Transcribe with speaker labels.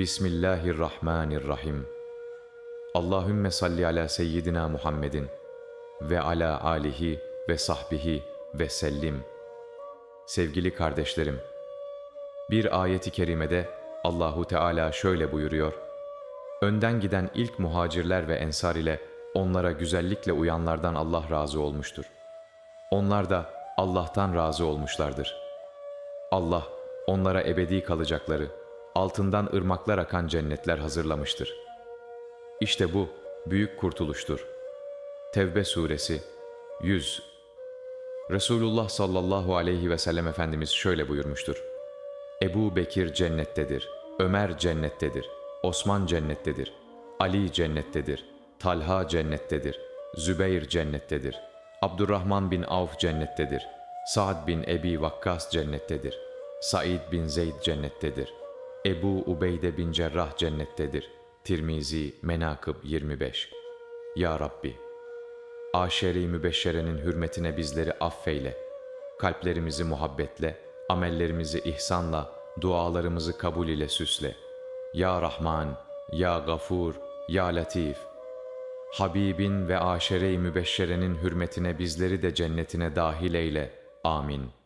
Speaker 1: Bismillahirrahmanirrahim. Allahümme salli ala seyyidina Muhammedin ve ala alihi ve sahbihi ve sellim. Sevgili kardeşlerim, bir ayeti kerimede Allahu Teala şöyle buyuruyor. Önden giden ilk muhacirler ve ensar ile onlara güzellikle uyanlardan Allah razı olmuştur. Onlar da Allah'tan razı olmuşlardır. Allah onlara ebedi kalacakları, altından ırmaklar akan cennetler hazırlamıştır. İşte bu büyük kurtuluştur. Tevbe suresi 100 Resulullah sallallahu aleyhi ve sellem Efendimiz şöyle buyurmuştur. Ebu Bekir cennettedir, Ömer cennettedir, Osman cennettedir, Ali cennettedir, Talha cennettedir, Zübeyir cennettedir, Abdurrahman bin Avf cennettedir, Sa'd bin Ebi Vakkas cennettedir, Said bin Zeyd cennettedir, Ebu Ubeyde bin Cerrah cennettedir. Tirmizi Menakıb 25 Ya Rabbi! Aşeri mübeşşerenin hürmetine bizleri affeyle. Kalplerimizi muhabbetle, amellerimizi ihsanla, dualarımızı kabul ile süsle. Ya Rahman, Ya Gafur, Ya Latif. Habibin ve aşere-i mübeşşerenin hürmetine bizleri de cennetine dahil eyle. Amin.